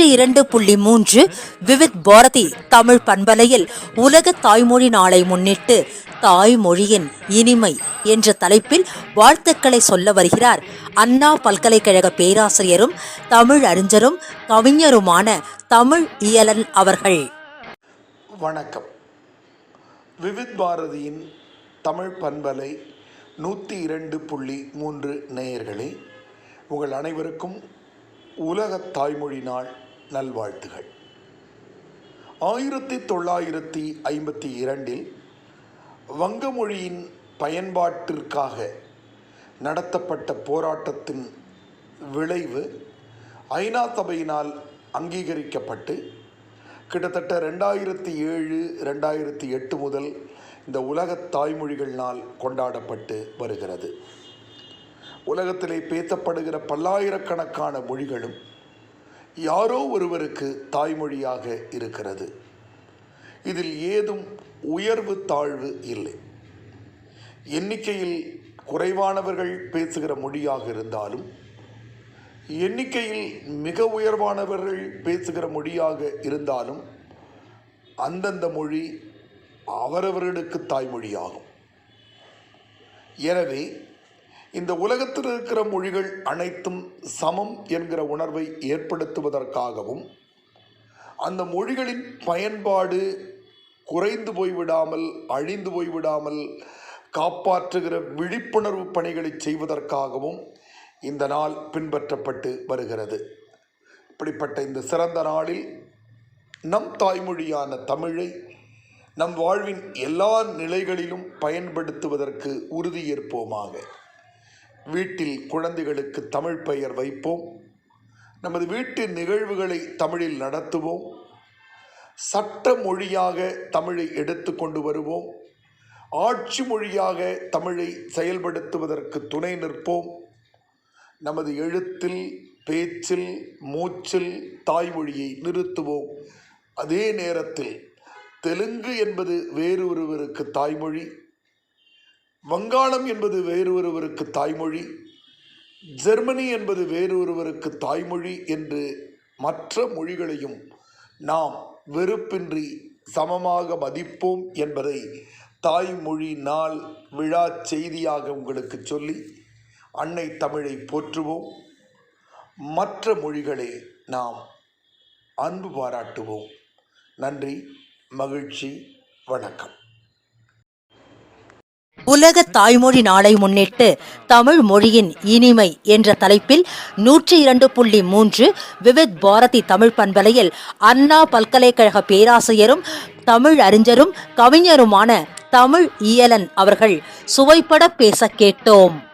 நூற்றி இரண்டு புள்ளி மூன்று விவித் பாரதி தமிழ் பண்பலையில் உலக தாய்மொழி நாளை முன்னிட்டு தாய்மொழியின் இனிமை என்ற தலைப்பில் வாழ்த்துக்களை சொல்ல வருகிறார். அண்ணா பல்கலைக்கழக பேராசிரியரும் தமிழ் அறிஞரும் கவிஞருமான தமிழ் இயலன் அவர்கள். வணக்கம். விவித் பாரதியின் தமிழ் பண்பலை நூற்றி இரண்டு புள்ளி மூன்று நேயர்களே உங்கள் அனைவருக்கும் உலக தாய்மொழி நாள் நல்வாழ்த்துகள். ஆயிரத்தி தொள்ளாயிரத்தி ஐம்பத்தி இரண்டில் வங்க மொழியின் பயன்பாட்டிற்காக நடத்தப்பட்ட போராட்டத்தின் விளைவு ஐநா சபையினால் அங்கீகரிக்கப்பட்டு கிட்டத்தட்ட ரெண்டாயிரத்தி ஏழு ரெண்டாயிரத்தி எட்டு முதல் இந்த உலக தாய்மொழிகள் நாள் கொண்டாடப்பட்டு வருகிறது. உலகத்திலே பேசப்படுகிற பல்லாயிரக்கணக்கான மொழிகளும் யாரோ ஒருவருக்கு தாய்மொழியாக இருக்கிறது. இதில் ஏதும் உயர்வு தாழ்வு இல்லை. எண்ணிக்கையில் குறைவானவர்கள் பேசுகிற மொழியாக இருந்தாலும் எண்ணிக்கையில் மிக உயர்வானவர்கள் பேசுகிற மொழியாக இருந்தாலும் அந்தந்த மொழி அவரவர்களுக்கு தாய்மொழியாகும். எனவே இந்த உலகத்தில் இருக்கிற மொழிகள் அனைத்தும் சமம் என்கிற உணர்வை ஏற்படுத்துவதற்காகவும் அந்த மொழிகளின் பயன்பாடு குறைந்து போய்விடாமல் அழிந்து போய்விடாமல் காப்பாற்றுகிற விழிப்புணர்வு பணிகளை செய்வதற்காகவும் இந்த நாள் பின்பற்றப்பட்டு வருகிறது. இப்படிப்பட்ட இந்த சிறந்த நாளில் நம் தாய்மொழியான தமிழை நம் வாழ்வின் எல்லா நிலைகளிலும் பயன்படுத்துவதற்கு உறுதியேற்போமாக. வீட்டில் குழந்தைகளுக்கு தமிழ் பெயர் வைப்போம். நமது வீட்டு நிகழ்வுகளை தமிழில் நடத்துவோம். சட்ட மொழியாக தமிழை எடுத்து கொண்டு வருவோம். ஆட்சி மொழியாக தமிழை செயல்படுத்துவதற்கு துணை நிற்போம். நமது எழுத்தில் பேச்சில் மூச்சில் தாய்மொழியை நிறுத்துவோம். அதே நேரத்தில் தெலுங்கு என்பது வேறு ஒருவருக்கு தாய்மொழி. வங்காளம் என்பது வேறு ஒருவருக்கு தாய்மொழி ஜெர்மனி என்பது வேறு ஒருவருக்கு தாய்மொழி என்று மற்ற மொழிகளையும் நாம் வெறுப்பின்றி சமமாக மதிப்போம் என்பதை தாய்மொழி நாள் விழா செய்தியாக உங்களுக்கு சொல்லி அன்னை தமிழை போற்றுவோம். மற்ற மொழிகளை நாம் அன்பு பாராட்டுவோம். நன்றி மகிழ்ச்சி வணக்கம். உலக தாய்மொழி நாளை முன்னிட்டு தமிழ் மொழியின் இனிமை என்ற தலைப்பில் நூற்றி இரண்டு புள்ளி மூன்று விவித் பாரதி தமிழ் பண்பலையில் அண்ணா பல்கலைக்கழக பேராசிரியரும் தமிழ் அறிஞரும் கவிஞருமான தமிழ் இயலன் அவர்கள் சுவைப்பட பேச கேட்டோம்.